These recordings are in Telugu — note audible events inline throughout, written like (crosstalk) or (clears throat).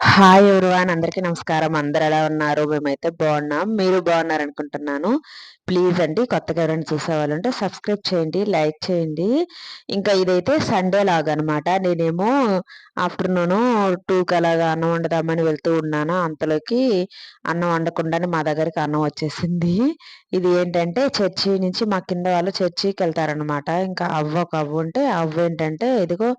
హాయ్ ఎవరివాన్ అందరికీ నమస్కారం. అందరు ఎలా ఉన్నారు? మేమైతే బాగున్నాం. మీరు బాగున్నారు అనుకుంటున్నాను ప్లీజ్ అండి కొత్తగా ఎవరైనా చూసేవాళ్ళంటే సబ్స్క్రైబ్ చేయండి లైక్ చేయండి. ఇంకా ఇదైతే సండే లాగా అనమాట నేనేమో ఆఫ్టర్నూన్ టూకి అలాగా అన్నం వండుదామని వెళ్తూ ఉన్నాను. అంతలోకి అన్నం వండకుండానే మా దగ్గరికి అన్నం వచ్చేసింది. ఇది ఏంటంటే చర్చి నుంచి మా కింద వాళ్ళు చర్చికి వెళ్తారనమాట. ఇంకా అవ్వ ఒక అవ్వ ఉంటే అవ్వ ఏంటంటే ఇదిగో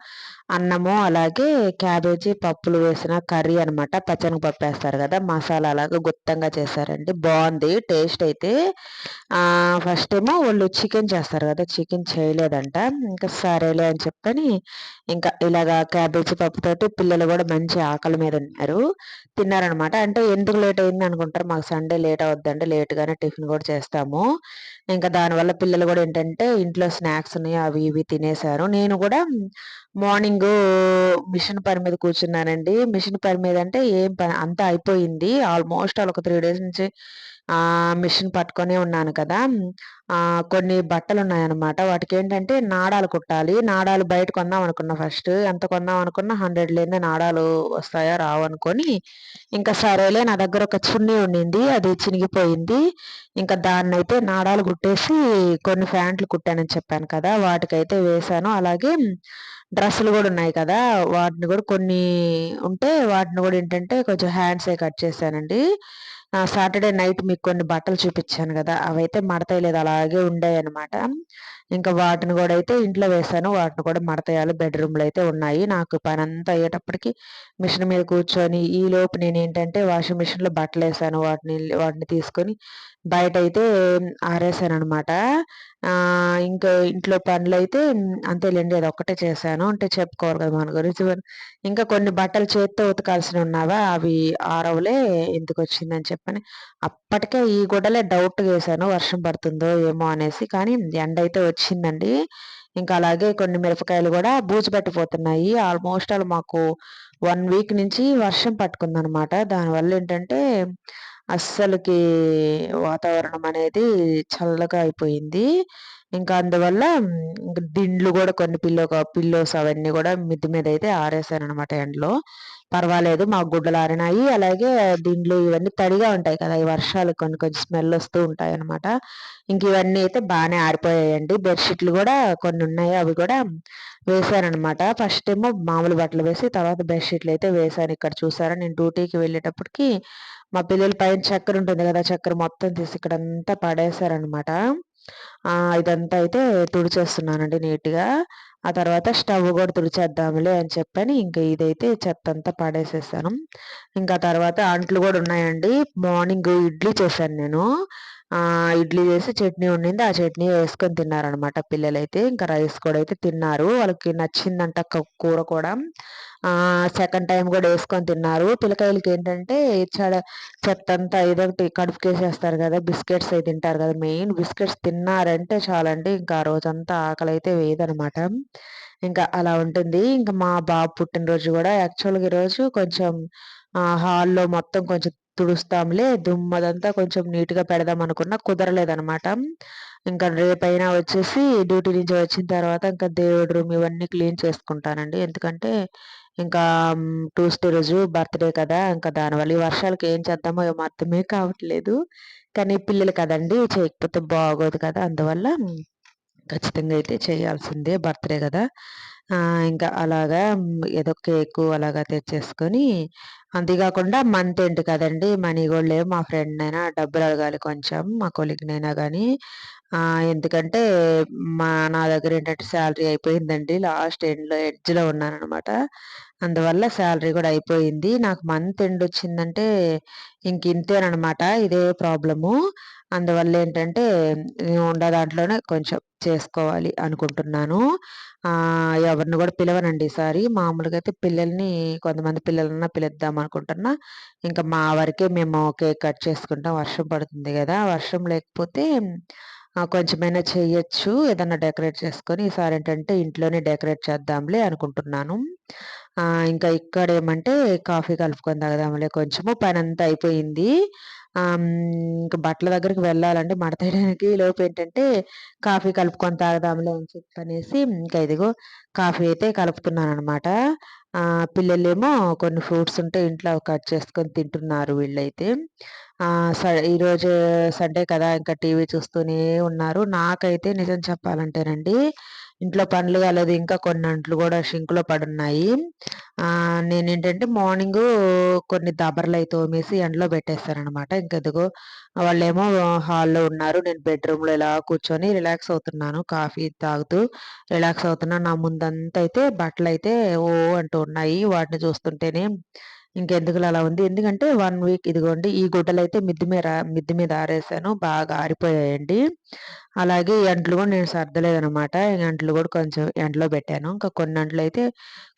అన్నము అలాగే క్యాబేజీ పప్పులు వేసిన కర్రీ అనమాట. పచ్చని పప్పు వేస్తారు కదా మసాలా అలాగా గుత్తంగా చేశారండి. బాగుంది టేస్ట్ అయితే. ఫస్ట్ ఏమో వాళ్ళు చికెన్ చేస్తారు కదా చికెన్ చేయలేదంట. ఇంకా సరేలే అని చెప్పని ఇంకా ఇలాగా క్యాబేజీ పప్పుతోటి పిల్లలు కూడా మంచి ఆకలి మీద ఉన్నారు. తిన్నారనమాట. అంటే ఎందుకు లేట్ అయింది అనుకుంటారు. మాకు సండే లేట్ అవుద్దండి లేట్గానే టిఫిన్ కూడా చేస్తాము. ఇంకా దానివల్ల పిల్లలు కూడా ఏంటంటే ఇంట్లో స్నాక్స్ ఉన్నాయి అవి ఇవి తినేశారు. నేను కూడా మార్నింగ్ మిషన్ పని మీద కూర్చున్నానండి. మిషన్ పని మీద అంటే ఏం పని అంతా అయిపోయింది. ఆల్మోస్ట్ ఒక త్రీ డేస్ నుంచి మిషన్ పట్టుకొనే ఉన్నాను కదా ఆ కొన్ని బట్టలు ఉన్నాయన్నమాట వాటికి ఏంటంటే నాడాలు కుట్టాలి. నాడాలు బయట కొందాం అనుకున్నా ఫస్ట్. ఎంత కొందాం అనుకున్నా హండ్రెడ్ లేని నాడాలు వస్తాయా రావు అనుకొని ఇంకా సరేలే నా దగ్గర ఒక చున్నీ ఉండింది. అది చినిగిపోయింది. ఇంకా దాన్ని అయితే నాడాలు కుట్టేసి కొన్ని ప్యాంట్లు కుట్టానని చెప్పాను కదా వాటికైతే వేశాను. అలాగే డ్రెస్సులు కూడా ఉన్నాయి కదా వాటిని కూడా కొన్ని ఉంటే వాటిని కూడా ఏంటంటే కొంచెం హ్యాండ్సే కట్ చేశానండి. సాటర్డే నైట్ మీకు కొన్ని బట్టలు చూపించాను కదా అవైతే మడతయలేదు అలాగే ఉండాయి అనమాట ఇంకా వాటిని కూడా అయితే ఇంట్లో వేసాను వాటిని కూడా మడతయాలు బెడ్రూమ్లో అయితే ఉన్నాయి. నాకు పని అంతా అయ్యేటప్పటికి మిషన్ మీద కూర్చొని ఈ లోపు నేను ఏంటంటే వాషింగ్ మిషన్లో బట్టలు వేసాను వాటిని వాటిని తీసుకొని బయట అయితే ఆరేసాను అనమాట ఇంకా ఇంట్లో పనులు అయితే అంతేలేండి అది ఒక్కటే చేశాను. అంటే చెప్పుకోరు కదా మన గురించి. ఇంకా కొన్ని బట్టలు చేత్తో ఉతకాల్సిన ఉన్నావా అవి ఆరవలే ఎందుకు వచ్చిందని చెప్పని. అప్పటికే ఈ గుడ్డలే డౌట్ వేసాను వర్షం పడుతుందో ఏమో అనేసి. కానీ ఎండ అయితే వచ్చిందండి. ఇంకా అలాగే కొన్ని మిరపకాయలు కూడా బూజు పట్టిపోతున్నాయి. ఆల్మోస్ట్ అలా మాకు వన్ వీక్ నుంచి వర్షం పట్టుకుందనమాట. దానివల్ల ఏంటంటే అస్సలకి వాతావరణం అనేది చల్లగా అయిపోయింది. ఇంకా అందువల్ల దిండ్లు కూడా కొన్ని పిల్లో పిల్లోస్ అవన్నీ కూడా మిద్ది మీద అయితే ఆరేసాను అనమాట ఎండలో. పర్వాలేదు మాకు గుడ్డలు ఆరినాయి అలాగే దిండ్లు ఇవన్నీ తడిగా ఉంటాయి కదా ఈ వర్షాలు కొన్ని కొంచెం స్మెల్ వస్తూ ఉంటాయి అనమాట ఇంక ఇవన్నీ అయితే బాగానే ఆరిపోయాయండి. బెడ్షీట్లు కూడా కొన్ని ఉన్నాయి అవి కూడా వేశానమాట ఫస్ట్ ఏమో మామూలు బట్టలు వేసి తర్వాత బెడ్షీట్లు అయితే వేసాను ఇక్కడ చూసారా. నేను డ్యూటీకి వెళ్ళేటప్పటికి మా పిల్లల పైన చక్కెర ఉంటుంది కదా చక్కెర మొత్తం తీసి ఇక్కడ అంతా పడేశారనమాట ఇదంతా అయితే తుడిచేస్తున్నానండి నీట్గా. ఆ తర్వాత స్టవ్ కూడా తుడిచేద్దాంలే అని చెప్పని ఇంకా ఇదైతే చెత్త అంతా పడేసేసాను. ఇంకా తర్వాత అంట్లు కూడా ఉన్నాయండి. మార్నింగ్ ఇడ్లీ చేశాను నేను. ఇడ్లీ చేసి చట్నీ ఉండింది ఆ చట్నీ వేసుకొని తిన్నారనమాట పిల్లలైతే. ఇంకా రైస్ కూడా అయితే తిన్నారు. వాళ్ళకి నచ్చిందంట కూర కూడా. సెకండ్ టైం కూడా వేసుకొని తిన్నారు. పిల్లకాయలకి ఏంటంటే చెడ చెత్త అంతా ఏదోటి కడుపుకేసేస్తారు కదా బిస్కెట్స్ అయితే తింటారు కదా మెయిన్ బిస్కెట్స్ తిన్నారంటే చాలండి. ఇంకా ఆ రోజంతా ఆకలి అయితే వేయదనమాట. ఇంకా అలా ఉంటుంది. ఇంకా మా బాబు పుట్టినరోజు కూడా యాక్చువల్గా ఈరోజు కొంచెం హాల్లో మొత్తం కొంచెం తుడుస్తాంలే దుమ్మదంతా కొంచెం నీట్గా పెడదాం అనుకున్నా కుదరలేదనమాట. ఇంకా రేపైనా వచ్చేసి డ్యూటీ నుంచి వచ్చిన తర్వాత ఇంకా దేవుడి రూమ్ ఇవన్నీ క్లీన్ చేసుకుంటానండి. ఎందుకంటే ఇంకా ట్యూస్డే రోజు బర్త్డే కదా ఇంకా దానివల్ల ఈ వర్షాలకి ఏం చేద్దామో ఏమో అర్థమే కావట్లేదు. కానీ పిల్లలు కదండి చేయకపోతే బాగోదు కదా అందువల్ల ఖచ్చితంగా అయితే చేయాల్సిందే బర్త్డే కదా. ఇంకా అలాగా ఏదో కేక్ అలాగా తెచ్చేసుకొని అంతేకాకుండా మంత్ ఎండ్ కదండి మనీ కూడా లేవు. మా ఫ్రెండ్ అయినా డబ్బులు అడగాలి కొంచెం మా కొలిగ్నైనా కానీ ఎందుకంటే మా నా దగ్గర ఏంటంటే శాలరీ అయిపోయిందండి లాస్ట్ ఎండ్లో ఎడ్జ్లో ఉన్నానమాట అందువల్ల శాలరీ కూడా అయిపోయింది. నాకు మంత్ ఎండ్ వచ్చిందంటే ఇంక ఇంతేనమాట ఇదే ప్రాబ్లము. అందువల్ల ఏంటంటే ఉండే దాంట్లోనే కొంచెం చేసుకోవాలి అనుకుంటున్నాను. ఎవరిని కూడా పిలవనండి ఈసారి. మామూలుగా అయితే పిల్లల్ని కొంతమంది పిల్లలన్నా పిలుద్దాం అనుకుంటున్నా. ఇంకా మా వరకే మేము కేక్ కట్ చేసుకుంటాం. వర్షం పడుతుంది కదా. వర్షం లేకపోతే కొంచెమైనా చేయొచ్చు. ఏదన్నా డెకరేట్ చేసుకొని ఈసారి ఏంటంటే ఇంట్లోనే డెకరేట్ చేద్దాంలే అనుకుంటున్నాను. ఇంకా ఇక్కడేమంటే కాఫీ కలుపుకొని తాగదాములే కొంచెము పని అంతా అయిపోయింది. ఇంకా బట్టల దగ్గరికి వెళ్ళాలంటే మడతేయడానికి లోపు ఏంటంటే కాఫీ కలుపుకొని తాగదాములే అని చెప్పనేసి ఇంకా ఇదిగో కాఫీ అయితే కలుపుతున్నాను అనమాట పిల్లలేమో కొన్ని ఫ్రూట్స్ ఉంటే ఇంట్లో కట్ చేసుకొని తింటున్నారు వీళ్ళైతే. స ఈరోజు సండే కదా ఇంకా టీవీ చూస్తూనే ఉన్నారు. నాకైతే నిజం చెప్పాలంటేనండి ఇంట్లో పనులు కాలేదు ఇంకా కొన్ని అంట్లు కూడా షింక్లో పడున్నాయి. నేనేంటంటే మార్నింగ్ కొన్ని దబర్లు అయితే తోమేసి ఎండలో పెట్టేస్తానమాట ఇంకా వాళ్ళేమో హాల్లో ఉన్నారు. నేను బెడ్రూమ్లో ఇలా కూర్చొని రిలాక్స్ అవుతున్నాను. కాఫీ తాగుతూ రిలాక్స్ అవుతున్నాను నా ముందంతా అయితే బట్టలు అయితే ఓ అంటూ ఉన్నాయి. వాటిని చూస్తుంటేనే ఇంకెందుకులో అలా ఉంది. ఎందుకంటే వన్ వీక్ ఇదిగోండి ఈ గుడ్డలు అయితే మిద్ది మీద మిద్ది మీద ఆరేసాను బాగా ఆరిపోయాయండి. అలాగే ఎండ్లు కూడా నేను సర్దలేదనమాట ఎండ్లు కూడా కొంచెం ఎండలో పెట్టాను. ఇంకా కొన్ని అంట్లు అయితే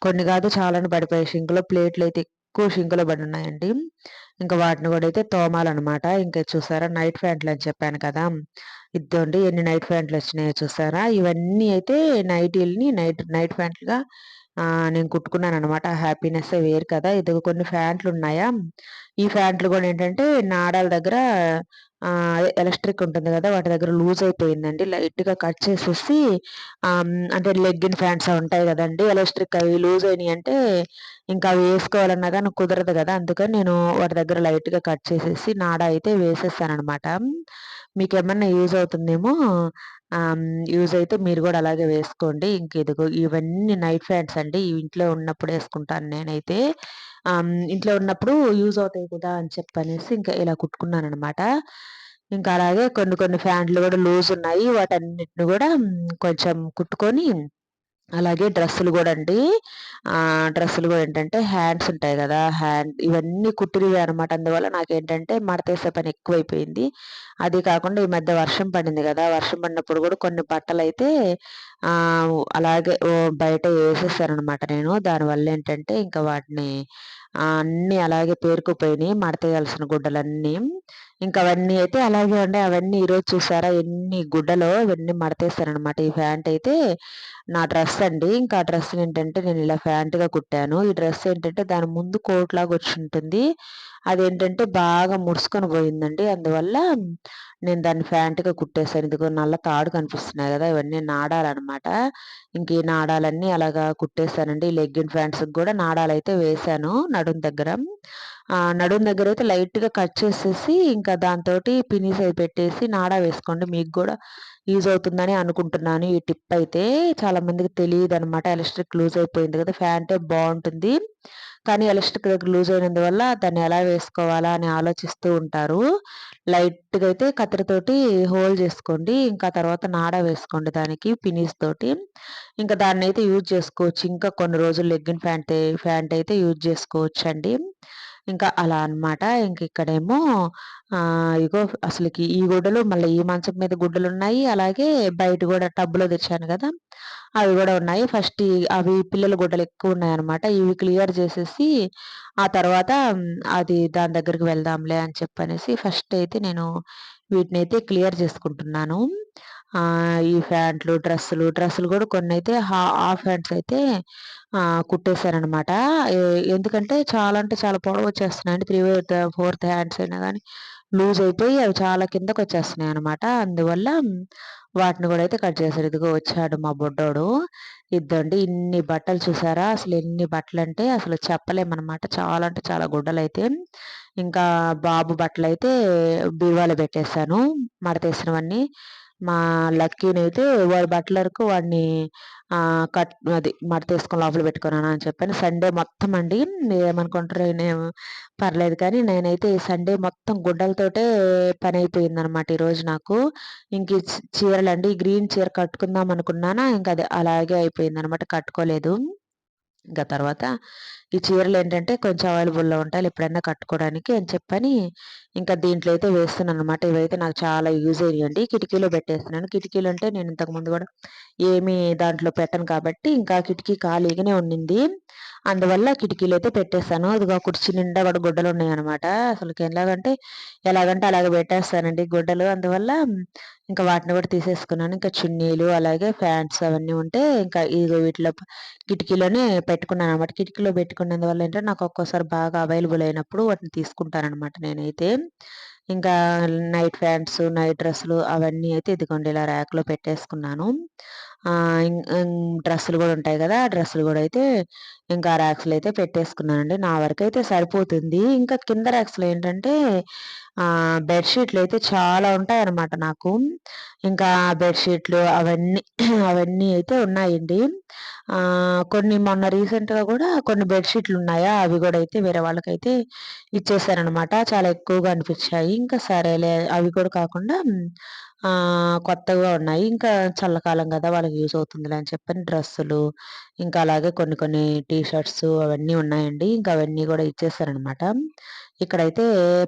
కొన్ని కాదు చాలా పడిపోయాయి. షింకులో ప్లేట్లు అయితే ఎక్కువ షింకులో పడి ఉన్నాయండి ఇంకా వాటిని కూడా అయితే తోమాలన్నమాట. ఇంకా చూసారా నైట్ ప్యాంట్లు అని చెప్పాను కదా. ఇద్దండి ఎన్ని నైట్ ప్యాంట్లు వచ్చినాయో చూసారా. ఇవన్నీ అయితే నైటీల్ని నైట్ నైట్ ప్యాంట్లుగా నేను కుట్టుకున్నాను అనమాట హ్యాపీనెస్ వేరు కదా. ఇది కొన్ని ఫ్యాంట్లు ఉన్నాయా? ఈ ఫ్యాంట్లు కూడా ఏంటంటే నాడాల దగ్గర ఎలక్ట్రిక్ ఉంటుంది కదా వాటి దగ్గర లూజ్ అయిపోయిందండి. లైట్గా కట్ చేసేసి అంటే లెగ్గిన్ ఫ్యాంట్స్ ఉంటాయి కదండి. ఎలక్ట్రిక్ అవి లూజ్ అయినాయి అంటే ఇంకా అవి వేసుకోవాలన్నా కానీ కుదరదు కదా. అందుకని నేను వాటి దగ్గర లైట్గా కట్ చేసేసి నాడ అయితే వేసేస్తాను అనమాట మీకు ఏమన్నా యూజ్ అవుతుందేమో యూజ్ అయితే మీరు కూడా అలాగే వేసుకోండి. ఇంక ఇదిగో ఇవన్నీ నైట్ ఫ్యాన్స్ అండి. ఇంట్లో ఉన్నప్పుడు వేసుకుంటాను నేనైతే. ఇంట్లో ఉన్నప్పుడు యూజ్ అవుతాయి కదా అని చెప్పనేసి ఇంకా ఇలా కుట్టుకున్నాను అనమాట ఇంకా అలాగే కొన్ని కొన్ని ఫ్యాన్లు కూడా లూజ్ ఉన్నాయి. వాటన్నిటిని కూడా కొంచెం కుట్టుకొని అలాగే డ్రెస్సులు కూడా అండి. డ్రెస్సులు కూడా ఏంటంటే హ్యాండ్స్ ఉంటాయి కదా హ్యాండ్ ఇవన్నీ కుట్టినవి అనమాట అందువల్ల నాకేంటంటే మడతేసే పని ఎక్కువైపోయింది. అది కాకుండా ఈ మధ్య వర్షం పడింది కదా వర్షం పడినప్పుడు కూడా కొన్ని బట్టలు అయితే అలాగే బయట వేసేసారనమాట నేను. దానివల్ల ఏంటంటే ఇంకా వాటిని అన్నీ అలాగే పేరుకుపోయినాయి మడతేయాల్సిన గుడ్డలన్నీ. ఇంకా అవన్నీ అయితే అలాగే ఉండే. అవన్నీ ఈరోజు చూసారా? ఎన్ని గుడ్డలో ఇవన్నీ మడతేస్తారనమాట ఈ ప్యాంట్ అయితే నా డ్రెస్ అండి. ఇంకా ఆ డ్రెస్ ఏంటంటే నేను ఇలా ప్యాంట్గా కుట్టాను. ఈ డ్రెస్ ఏంటంటే దాని ముందు కోట్ లాగా వచ్చి ఉంటుంది. అదేంటంటే బాగా ముడుచుకొని పోయిందండి. అందువల్ల నేను దాన్ని ఫ్యాంట్గా కుట్టేసాను. ఇదిగో నల్ల తాడు కనిపిస్తున్నాయి కదా ఇవన్నీ నాడాలన్నమాట. ఇంక ఈ నాడాలన్నీ అలాగా కుట్టేశానండి లెగ్గిన్ ఫ్యాంట్స్కి కూడా నాడాలైతే వేశాను నడుం దగ్గర. నడుం దగ్గర అయితే లైట్గా కట్ చేసేసి ఇంకా దాంతో పినీస్ అవి పెట్టేసి నాడా వేసుకోండి. మీకు కూడా యూజ్ అవుతుందని అనుకుంటున్నాను ఈ టిప్ అయితే. చాలామందికి తెలియదు అనమాట ఎలక్ట్రిక్ లూజ్ అయిపోయింది కదా ఫ్యాంటే బాగుంటుంది. కానీ ఎలక్ట్రిక్ దగ్గర లూజ్ అయినందువల్ల దాన్ని ఎలా వేసుకోవాలా అని ఆలోచిస్తూ ఉంటారు. లైట్గా అయితే కత్తిరితోటి హోల్ చేసుకోండి. ఇంకా తర్వాత నాడ వేసుకోండి దానికి పినీస్ తోటి. ఇంకా దాన్ని అయితే యూజ్ చేసుకోవచ్చు. ఇంకా కొన్ని రోజులు లెగ్గిన్ ఫ్యాంట్ ఫ్యాంట్ అయితే యూజ్ చేసుకోవచ్చు అండి ఇంకా అలా అనమాట ఇంక ఇక్కడేమో ఇగో అసలుకి ఈ గుడ్డలు మళ్ళీ ఈ మంచం మీద గుడ్డలు ఉన్నాయి అలాగే బయట కూడా టబ్బులో తెచ్చాను కదా అవి కూడా ఉన్నాయి. ఫస్ట్ అవి పిల్లల గుడ్డలు ఎక్కువ ఉన్నాయి అనమాట ఇవి క్లియర్ చేసేసి ఆ తర్వాత అది దాని దగ్గరికి వెళ్దాంలే అని చెప్పనేసి ఫస్ట్ అయితే నేను వీటిని అయితే క్లియర్ చేసుకుంటున్నాను. ఈ ప్యాంట్లు డ్రెస్సులు డ్రెస్సులు కూడా కొన్ని అయితే హాఫ్ హ్యాండ్స్ అయితే కుట్టేశారనమాట ఎందుకంటే చాలా అంటే చాలా పొడవు వచ్చేస్తున్నాయండి. త్రీ ఫోర్త్ హ్యాండ్స్ అయినా కానీ లూజ్ అయిపోయి అవి చాలా కిందకు వచ్చేస్తున్నాయి అనమాట అందువల్ల వాటిని కూడా అయితే కట్ చేశారు. ఇదిగో వచ్చాడు మా బొడ్డోడు. ఇద్దండి ఇన్ని బట్టలు చూసారా? అసలు ఎన్ని బట్టలు అంటే అసలు చెప్పలేమన్నమాట. చాలా అంటే చాలా గుడ్డలు అయితే ఇంకా బాబు బట్టలు అయితే బీవాలో పెట్టేశాను. మడతేసినవన్నీ. మా లక్కీనైతే వాడి బట్టల వాడిని కట్ అది మడతేసుకొని లోపల పెట్టుకున్నాను అని చెప్పాను సండే మొత్తం అండి. ఏమనుకుంటారో నేను పర్లేదు కానీ నేనైతే ఈ సండే మొత్తం గుడ్డలతోటే పని అయిపోయిందనమాట ఈరోజు నాకు. ఇంక చీరలు అండి గ్రీన్ చీర కట్టుకుందాం అనుకున్నానా ఇంకా అది అలాగే అయిపోయిందనమాట కట్టుకోలేదు. ఇంకా తర్వాత ఈ చీరలు ఏంటంటే కొంచెం అవైలబుల్లో ఉంటాయి ఎప్పుడైనా కట్టుకోవడానికి అని చెప్పని ఇంకా దీంట్లో అయితే వేస్తున్నాను అనమాట ఇవైతే నాకు చాలా యూజ్ అయ్యండి కిటికీలో పెట్టేస్తున్నాను. కిటికీలు అంటే నేను ఇంతకుముందు కూడా ఏమీ దాంట్లో పెట్టను కాబట్టి ఇంకా కిటికీ ఖాళీగానే ఉండింది. అందువల్ల కిటికీలు అయితే పెట్టేస్తాను. అదిగా కుర్చీ నిండా కూడా గుడ్డలు ఉన్నాయి అనమాట అసలు ఎలాగంటే ఎలాగంటే అలాగ పెట్టేస్తానండి గుడ్డలు. అందువల్ల ఇంకా వాటిని కూడా తీసేసుకున్నాను. ఇంకా చున్నీలు అలాగే ఫ్యాంట్స్ అవన్నీ ఉంటే ఇంకా ఇది వీటిలో కిటికీలోనే పెట్టుకున్నాను అనమాట కిటికీలో పెట్టుకున్నందువల్ల ఏంటంటే నాకు ఒక్కోసారి బాగా అవైలబుల్ అయినప్పుడు వాటిని తీసుకుంటాను అనమాట నేనైతే. ఇంకా నైట్ ప్యాంట్స్ నైట్ డ్రెస్సులు అవన్నీ అయితే ఇదిగోండి ఇలా ర్యాక్లో పెట్టేసుకున్నాను. డ్రెస్సులు కూడా ఉంటాయి కదా ఆ డ్రెస్సులు కూడా అయితే ఇంకా ర్యాక్స్లో అయితే పెట్టేసుకున్నానండి. నా వరకు అయితే సరిపోతుంది. ఇంకా కింద ర్యాక్స్లో ఏంటంటే బెడ్షీట్లు అయితే చాలా ఉంటాయి అన్నమాట నాకు. ఇంకా బెడ్షీట్లు అవన్నీ (clears throat) అవన్నీ అయితే ఉన్నాయండి. కొన్ని మొన్న రీసెంట్గా కూడా కొన్ని బెడ్షీట్లు ఉన్నాయా అవి కూడా అయితే వేరే వాళ్ళకైతే ఇచ్చేసారనమాట చాలా ఎక్కువగా అనిపించాయి. ఇంకా సరేలే అవి కూడా కాకుండా కొత్తగా ఉన్నాయి. ఇంకా చల్లకాలం కదా వాళ్ళకి యూజ్ అవుతుందిలే అని చెప్పని డ్రెస్సులు ఇంకా అలాగే కొన్ని కొన్ని టీ షర్ట్స్ అవన్నీ ఉన్నాయండి. ఇంకా అవన్నీ కూడా ఇచ్చేసారనమాట ఇక్కడైతే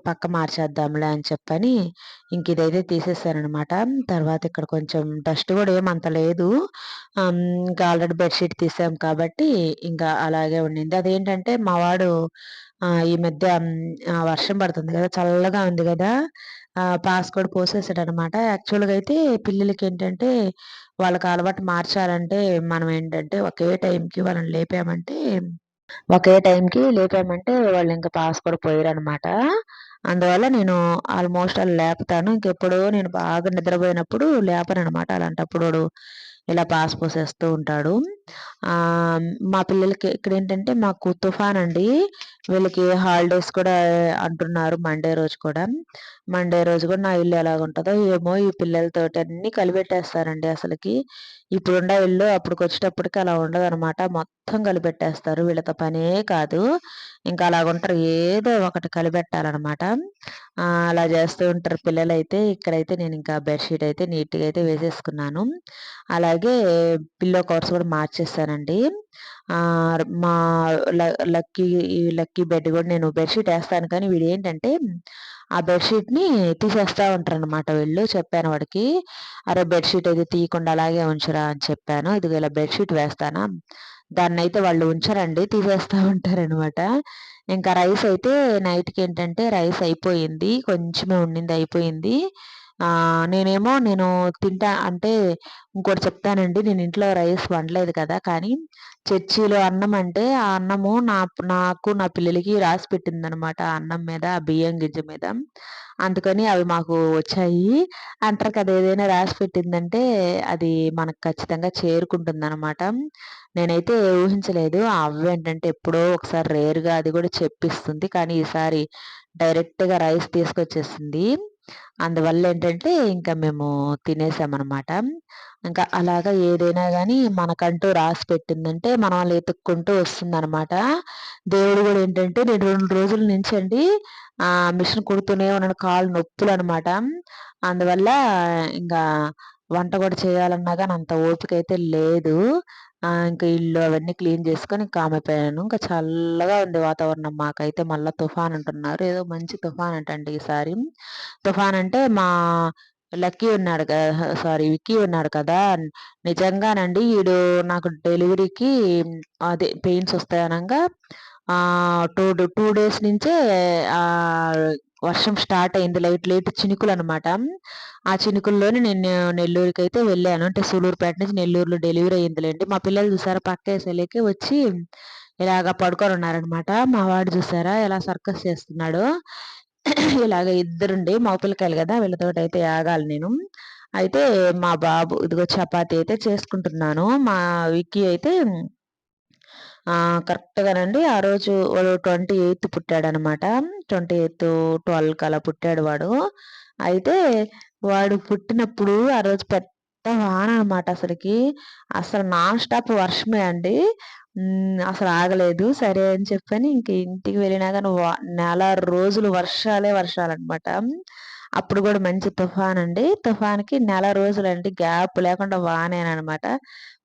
పక్క మార్చేద్దాంలే అని చెప్పని ఇంక ఇదైతే తీసేసారనమాట తర్వాత ఇక్కడ కొంచెం డస్ట్ కూడా ఏమంత లేదు. ఇంకా ఆల్రెడీ బెడ్షీట్ తీసాం కాబట్టి ఇంకా అలాగే ఉండింది. అదేంటంటే మా వాడు ఈ మధ్య వర్షం పడుతుంది కదా చల్లగా ఉంది కదా పాస్కోడ్ పోసేసాడనమాట. యాక్చువల్గా అయితే పిల్లలకి ఏంటంటే వాళ్ళకి అలవాటు మార్చాలంటే మనం ఏంటంటే ఒకే టైంకి వాళ్ళని లేపామంటే ఒకే టైంకి లేపామంటే వాళ్ళు ఇంకా పాస్కోడ్ పోయారు పోయారనమాట. అందువల్ల నేను ఆల్మోస్ట్ అలా లేపుతాను. ఇంకెప్పుడో నేను బాగా నిద్రపోయినప్పుడు లేపను అనమాట అలాంటప్పుడు ఇలా పాస్ పోసేస్తూ ఉంటాడు. మా పిల్లలకి ఇక్కడ ఏంటంటే మాకు తుఫాన్ అండి వీళ్ళకి హాలిడేస్ కూడా అంటున్నారు మండే రోజు కూడా. మండే రోజు కూడా నా ఇల్లు ఎలాగ ఉంటుందో ఏమో ఈ పిల్లలతోటి అన్ని కలిపెట్టేస్తారండి అసలుకి. ఇప్పుడున్న ఇల్లు అప్పటికి వచ్చేటప్పటికి అలా ఉండదు అనమాట మొత్తం కలిపెట్టేస్తారు. వీళ్ళతో పనే కాదు. ఇంకా అలాగుంటారు. ఏదో ఒకటి కలిపెట్టాలన్నమాట. అలా చేస్తూ ఉంటారు పిల్లలైతే. ఇక్కడైతే నేను ఇంకా బెడ్షీట్ అయితే నీట్గా అయితే వేసేసుకున్నాను. అలాగే పిల్లో కవర్స్ కూడా మార్చేస్తానండి. మా లక్కీ లక్కీ బెడ్ కూడా నేను బెడ్షీట్ వేస్తాను. కానీ వీడు ఏంటంటే ఆ బెడ్షీట్ని తీసేస్తూ ఉంటారనమాట వీళ్ళు. చెప్పాను వాడికి అరే బెడ్షీట్ అయితే తీయకుండా అలాగే ఉంచరా అని చెప్పాను. ఇదిగో ఇలా బెడ్షీట్ వేస్తానా? దాన్ని అయితే వాళ్ళు ఉంచరండి తీసేస్తూ ఉంటారనమాట ఇంకా రైస్ అయితే నైట్కి ఏంటంటే రైస్ అయిపోయింది కొంచెమే ఉండింది అయిపోయింది. నేనేమో నేను తింటా అంటే ఇంకోటి చెప్తానండి నేను ఇంట్లో రైస్ వండలేదు కదా కానీ చర్చిలో అన్నం అంటే ఆ అన్నము నా నాకు నా పిల్లలకి రాసి పెట్టిందనమాట ఆ అన్నం మీద ఆ బియ్యం గింజ మీద. అందుకని అవి మాకు వచ్చాయి. అంటారు కదా ఏదైనా రాసి పెట్టిందంటే అది మనకు ఖచ్చితంగా చేరుకుంటుంది అనమాట నేనైతే ఊహించలేదు. అవేంటంటే ఏంటంటే ఎప్పుడో ఒకసారి రేరుగా అది కూడా చెప్పిస్తుంది. కానీ ఈసారి డైరెక్ట్గా రైస్ తీసుకొచ్చేసింది. అందువల్ల ఏంటంటే ఇంకా మేము తినేసామన్నమాట. ఇంకా అలాగా ఏదైనా కానీ మనకంటూ రాసి పెట్టిందంటే మనం వాళ్ళు ఎతుక్కుంటూ వస్తుందన్నమాట. దేవుడు కూడా ఏంటంటే నేను రెండు రోజుల నుంచి అండి ఆ మిషన్ కుడుతూనే ఉన్నాను కాళ్ళు నొప్పులు అనమాట అందువల్ల ఇంకా వంట కూడా చేయాలన్నా కానీ అంత ఓపిక అయితే లేదు. ఇంకా ఇల్లు అవన్నీ క్లీన్ చేసుకొని కామైపోయాను ఇంకా చల్లగా ఉంది వాతావరణం మాకైతే. మళ్ళీ తుఫాన్ అంటున్నారు. ఏదో మంచి తుఫాన్ అంటండి ఈసారి తుఫాన్ అంటే మా లక్కీ ఉన్నాడు కదా సారీ విక్కీ ఉన్నాడు కదా. నిజంగానండి వీడు నాకు డెలివరీకి అదే పెయిన్స్ వస్తాయనగా టూ టూ డేస్ నుంచే వర్షం స్టార్ట్ అయింది. లైట్ లైట్ చినుకులు అనమాట ఆ చినుకుల్లోనే నేను నెల్లూరుకి అయితే వెళ్ళాను. అంటే సూలూరుపేట నుంచి నెల్లూరులో డెలివరీ అయిందిలేండి మా పిల్లలు చూసారా? పక్క వేసేలేకే వచ్చి ఇలాగ పడుకొని ఉన్నారనమాట మా వాడు చూసారా? ఎలా సర్కస్ చేస్తున్నాడు? ఇలాగ ఇద్దరుండి మా పిల్లకాయలు కదా? వీళ్ళతో అయితే ఆగాలి నేను. అయితే మా బాబు ఇదిగో చపాతి అయితే చేసుకుంటున్నాను. మా విక్కీ అయితే కరెక్ట్గానండి. ఆ రోజు వాడు ట్వంటీ ఎయిత్ పుట్టాడనమాట. ట్వంటీ ఎయిత్ ట్వెల్వ్కి అలా పుట్టాడు వాడు. అయితే వాడు పుట్టినప్పుడు ఆ రోజు పెద్ద వాన అనమాట అసలుకి. అసలు నాన్ స్టాప్ వర్షమే అండి. అసలు ఆగలేదు. సరే అని చెప్పని ఇంక ఇంటికి వెళ్ళినా కానీ నెల రోజులు వర్షాలే వర్షాలన్నమాట అప్పుడు కూడా మంచి తుఫాన్ అండి. తుఫాన్కి నెల రోజులండి గ్యాప్ లేకుండా వానేనమాట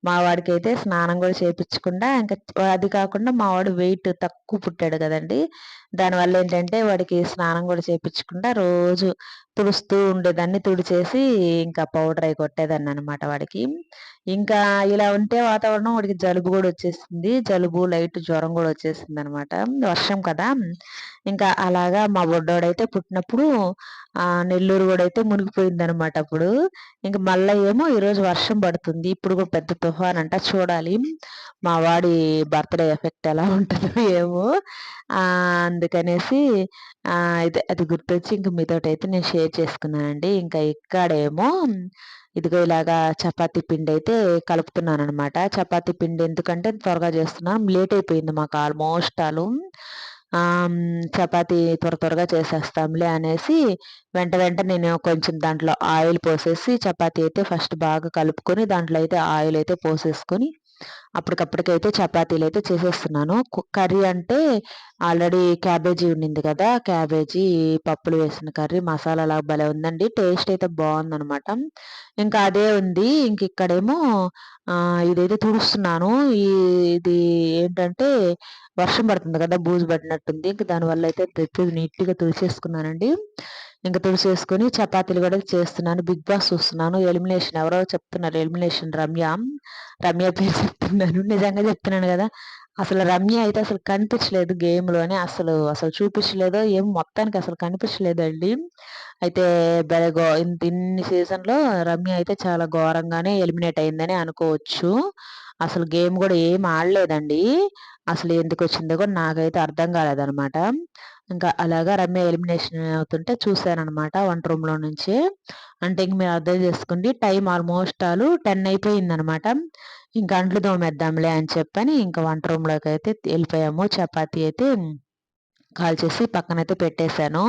మా వాడికైతే స్నానం కూడా చేయించకుండా ఇంకా అది కాకుండా మా వాడు వెయిట్ తక్కువ పుట్టాడు కదండి. దానివల్ల ఏంటంటే వాడికి స్నానం కూడా చేయించకుండా రోజు తుడుస్తూ ఉండేదాన్ని తుడిచేసి ఇంకా పౌడర్ అయి కొట్టేదాన్ని అనమాట వాడికి. ఇంకా ఇలా ఉంటే వాతావరణం వాడికి జలుబు కూడా వచ్చేసింది. జలుబు లైట్ జ్వరం కూడా వచ్చేసింది అనమాట వర్షం కదా. ఇంకా అలాగా మా బొడ్డోడైతే పుట్టినప్పుడు నెల్లూరు కూడా అయితే మునిగిపోయింది అనమాట అప్పుడు. ఇంకా మళ్ళీ ఏమో ఈరోజు వర్షం పడుతుంది. ఇప్పుడు కూడా పెద్ద తుఫాన్ అంట చూడాలి. మా వాడి బర్త్డే ఎఫెక్ట్ ఎలా ఉంటుందో ఏమో. అందుకనేసి ఇది అది గుర్తొచ్చి ఇంక మీతోటైతే నేను షేర్ చేసుకున్నానండి. ఇంకా ఇక్కడేమో ఇదిగో ఇలాగా చపాతీ పిండి అయితే కలుపుతున్నాను అనమాట చపాతీ పిండి ఎందుకంటే త్వరగా చేస్తున్నాం. లేట్ అయిపోయింది మాకు ఆల్మోస్ట్ ఆలు. చపాతీ త్వర త్వరగా చేసేస్తాంలే అనేసి వెంట వెంట నేను కొంచెం దాంట్లో ఆయిల్ పోసేసి చపాతీ అయితే ఫస్ట్ బాగా కలుపుకొని దాంట్లో అయితే ఆయిల్ అయితే పోసేసుకొని అప్పటికప్పటికైతే చపాతీలు అయితే చేసేస్తున్నాను కర్రీ అంటే ఆల్రెడీ క్యాబేజీ ఉండింది కదా క్యాబేజీ పప్పులు వేసిన కర్రీ మసాలా లాగా భలే ఉందండి. టేస్ట్ అయితే బాగుందనమాట. ఇంకా అదే ఉంది. ఇంక ఇక్కడేమో ఇదైతే తుడుస్తున్నాను. ఇది ఏంటంటే వర్షం పడుతుంది కదా బూజు పడినట్టుంది. ఇంక దానివల్ల అయితే నీట్గా తుడిచేసుకున్నానండి. ఇంకా తుడిచేసుకుని చపాతీలు కూడా చేస్తున్నాను. బిగ్ బాస్ చూస్తున్నాను. ఎలిమినేషన్ ఎవరో చెప్తున్నారు. ఎలిమినేషన్ రమ్య. రమ్య పేరు చెప్తున్నాను. నిజంగా చెప్తున్నాను కదా. అసలు రమ్య అయితే అసలు కనిపించలేదు గేమ్లోనే అసలు అసలు చూపించలేదు ఏం మొత్తానికి అసలు కనిపించలేదండి. అయితే బెరగో ఇన్ని సీజన్లో రమ్య అయితే చాలా ఘోరంగానే ఎలిమినేట్ అయిందని అనుకోవచ్చు. అసలు గేమ్ కూడా ఏం ఆడలేదండి. అసలు ఎందుకు వచ్చిందో కూడా నాకైతే అర్థం కాలేదనమాట. ఇంకా అలాగా రమ్య ఎలిమినేషన్ అవుతుంటే చూశానమాట వంట రూమ్లో నుంచి. అంటే ఇంక మీరు అర్థం చేసుకోండి టైం ఆల్మోస్ట్ ఆలు టెన్ అయిపోయిందనమాట. ఇంకా అంట్లు తోమేద్దాంలే అని చెప్పని ఇంకా వంట రూమ్లోకి అయితే వెళ్ళిపోయాము. చపాతీ అయితే కాల్చేసి పక్కనైతే పెట్టేశాను.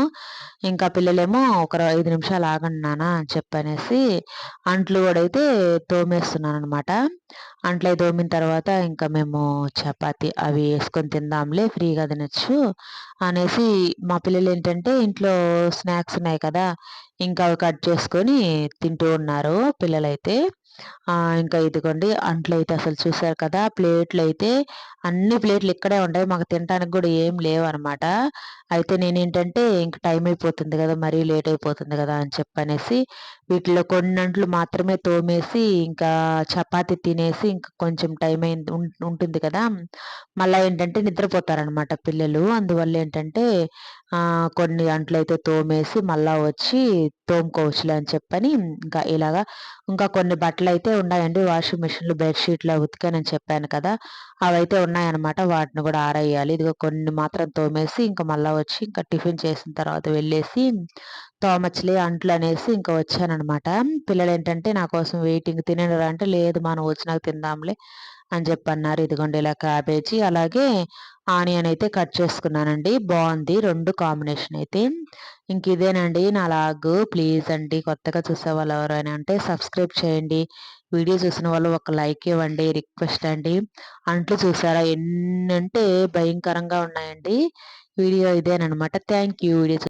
ఇంకా పిల్లలేమో ఒక ఐదు నిమిషాలు ఆగండి నాన్న అని చెప్పనేసి అంట్లు కూడా అయితే తోమేస్తున్నాను అనమాట అంట్లు తోమిన తర్వాత ఇంకా మేము చపాతి అవి వేసుకొని తిందాంలే ఫ్రీగా తినచ్చు అనేసి మా పిల్లలు ఏంటంటే ఇంట్లో స్నాక్స్ ఉన్నాయి కదా ఇంకా అవి కట్ చేసుకొని తింటూ ఉన్నారు పిల్లలైతే. ఇంకా ఇదిగోండి అంట్లు అయితే అసలు చూసారు కదా ప్లేట్లు అయితే అన్ని ప్లేట్లు ఇక్కడే ఉంటాయి మాకు తినడానికి కూడా ఏం లేవు అనమాట అయితే నేనేంటంటే ఇంక టైం అయిపోతుంది కదా మరీ లేట్ అయిపోతుంది కదా అని చెప్పనేసి వీటిలో కొన్నింట్లు మాత్రమే తోమేసి ఇంకా చపాతి తినేసి ఇంకా కొంచెం టైం అయింది ఉంటుంది కదా. మళ్ళీ ఏంటంటే నిద్రపోతారనమాట పిల్లలు. అందువల్ల ఏంటంటే కొన్ని అంట్లు అయితే తోమేసి మళ్ళా వచ్చి తోముకోవచ్చులే అని చెప్పని ఇంకా ఇలాగా ఇంకా కొన్ని బట్టలు అయితే ఉన్నాయండి. వాషింగ్ మిషన్లు బెడ్షీట్లు ఉతికానని చెప్పాను కదా అవైతే ఉన్నాయన్నమాట. వాటిని కూడా ఆరేయాలి. ఇదిగో కొన్ని మాత్రం తోమేసి ఇంకా మళ్ళీ వచ్చి ఇంకా టిఫిన్ చేసిన తర్వాత వెళ్ళేసి తోమచ్చలే అంట్లు అనేసి ఇంకా వచ్చానమాట పిల్లలు ఏంటంటే నా కోసం వెయిటింగ్ తినడం అంటే లేదు మనం వచ్చినాక తిందాంలే అని చెప్పి అన్నారు ఇదిగోండి ఇలా క్యాబేజీ అలాగే ఆనియన్ అయితే కట్ చేసుకున్నానండి. బాగుంది. రెండు కాంబినేషన్ అయితే. ఇంక ఇదేనండి నా లాగ్. ప్లీజ్ అండి కొత్తగా చూసే వాళ్ళు ఎవరైనా అంటే సబ్స్క్రైబ్ చేయండి. వీడియో చూసిన వాళ్ళు ఒక లైక్ ఇవ్వండి రిక్వెస్ట్ అండి. అంట్లు చూసారా? ఎన్నంటే భయంకరంగా ఉన్నాయండి. వీడియో ఇదేనమాట థ్యాంక్ యూ వీడియో